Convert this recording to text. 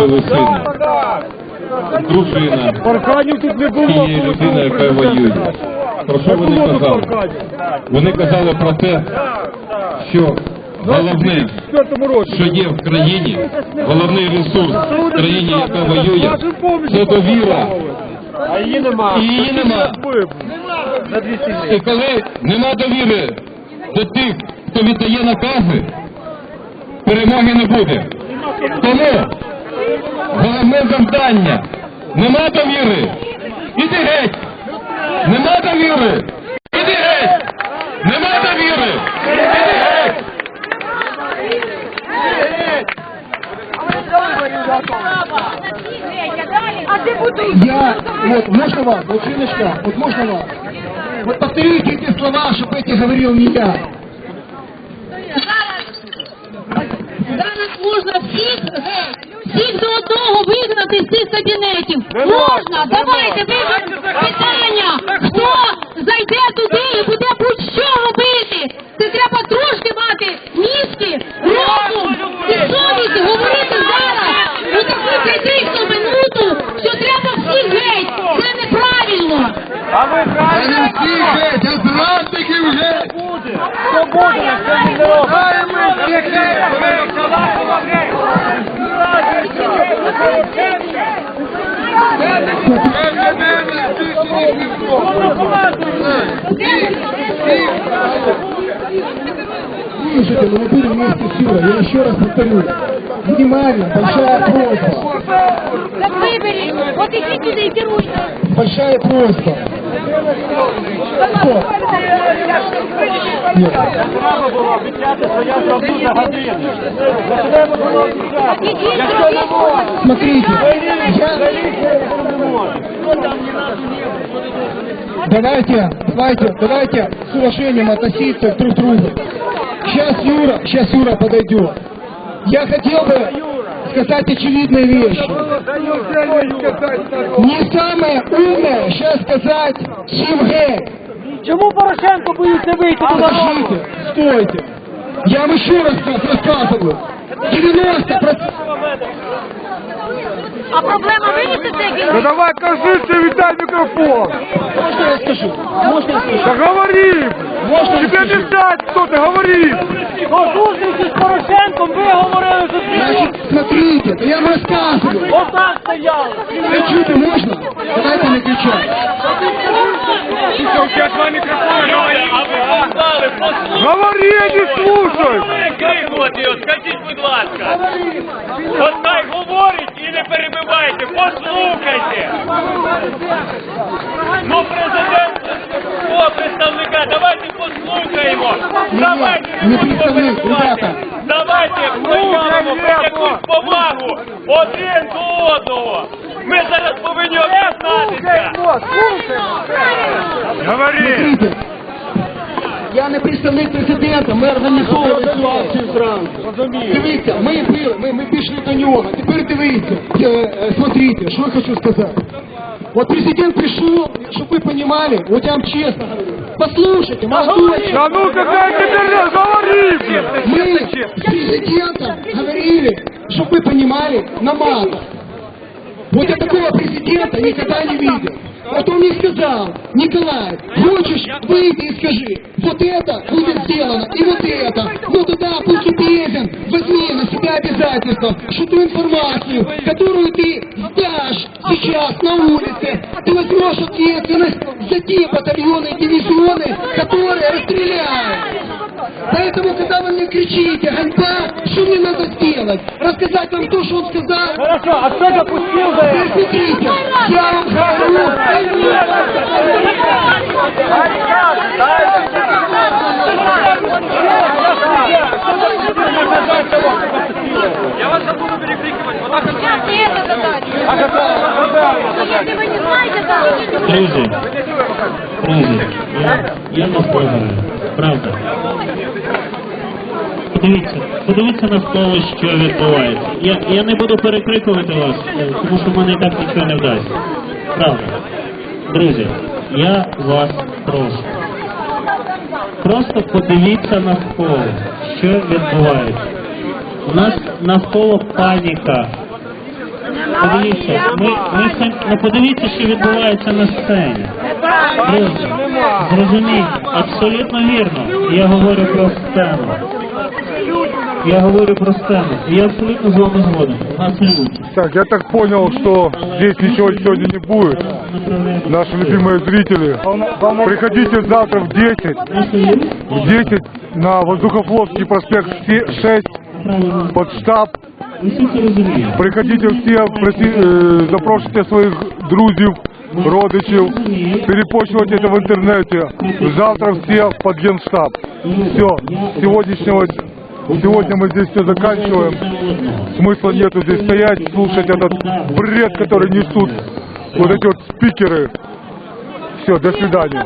вбили сина. Дружина Парканів тут не було. тієї людини, яка воює. Про що вони казали? Вони казали про те, що головне, що є в країні, головний ресурс в країні, яка воює, це довіра. А її нема. І її нема. За 200 гривень. І коли нема довіри до тих, хто віддає накази, перемоги не буде. Тому головне завдання. Нема довіри. Іди геть. Нема довіри. Іди геть. Нема довіри. Іди геть. А ты будешь? Я, вот, можно вас, вот, Жиночка, вот можно вас? Вот повторите эти слова, чтобы эти говорил не я. Вигнати з цих кабінетів. Можна, давайте можна. ви питання. Хто зайде туди і буде будь-що робити? Це треба трошки мати мізки, розум і совість говорити зараз у таку критичну минуту, що треба всіх геть. Це неправильно. А ви правильно? всі геть, а зрадників геть! Що буде, якщо не робить? Слушайте, ну мы были вместе с Юрой, я еще раз повторю. Внимание, большая просьба, Так выбери. Вот идите сюда и керуйте. большая просьба. Стоп. Нет. Треба було обіцяти, що я зроблю за годину. Не треба було обіцяти. Якщо не можна, Смотрите, я... Давайте, давайте, давайте с уважением относиться друг к другу. Сейчас Юра, сейчас Юра подойдет. Я хотел бы сказать очевидные вещи. Не самое умное сейчас сказать всем геть. Чому Порошенко боїться вийти до народу? Подождите, стойте. Я вам еще раз рассказываю. 90%... А проблема вирішиться, Ну давай кажи, це віддай мікрофон. Можно я скажу? Можно я скажу? Да говори! Можно я Тебе скажу? мешать, хто ти, говори! До зустрічі з Порошенком ви говорили, що Значит, смотрите, да я вам рассказываю. отак стояли. Кричите можно? Давайте не кричать. У тебя два микрофона, Говори, а не слушай! Його, скажіть, будь ласка. От хай говорить і не перебивайте, послухайте. Ну, президент, о, представника, давайте послухаємо. Давайте не представник, ребята. Давайте проявимо якусь повагу один до одного. Ми зараз повинні об'єднатися. Говори! Смотрите, я не представник президента, ми організовували цю акцію зранку. Дивіться, ми були, ми, ми пішли до нього. Тепер дивіться, е, е, смотрите, що я хочу сказати. Вот президент пришел, чтобы вы понимали, вот я вам честно говорю, послушайте, молодой человек, Да ну какая ты говори, блин! мы с президентом говорили, чтобы вы понимали, на матах. Вот я такого президента никогда не видел. Вот он мне сказал, Николай, хочешь, выйди и скажи, вот это будет сделано, и вот это. Ну тогда, будь любезен, возьми на себя обязательство, что ту информацию, которую ты сдашь сейчас на улице, ты возьмешь ответственность за те батальоны и дивизионы, которые расстреляют. Поэтому, когда вы мне кричите, ганьба, что мне надо сделать? Рассказать вам то, что он сказал? Хорошо, а кто допустил до Теперь смотрите, я вам говорю, Я вас не буду перекрикувати, вона Сейчас и это задача. Если вы не знаете, то... Друзі, друзі, я, я не спробую, правда. Подивіться, подивіться на слово, що відбувається. Я, я не буду перекрикувати вас, тому що в мене і так нічого не вдасться. Правда. Друзі, я вас прошу. Просто подивіться навколо, що відбувається. У нас навколо паніка. Подивіться, ми, ми це, ну подивіться, що відбувається на сцені. Друзі, зрозумійте, абсолютно вірно. Я говорю про сцену. Я говорю про сцену. Я абсолютно з вами згоден. У нас люди. Так, я так понял, что здесь ничего сегодня не будет. Наши любимые зрители, приходите завтра в 10, в 10 на Воздухофлотский проспект 6 под штаб. Ви всі це розумієте. Приходите все, проси, э, запрошуйте своих друзів, родичів, перепощивайте это в интернете. Завтра все в подгенштаб. Все, сегодняшнего, сегодня мы здесь все заканчиваем. Смысла нету здесь стоять, слушать этот бред, который несут вот эти вот спикеры. Все, до свидания.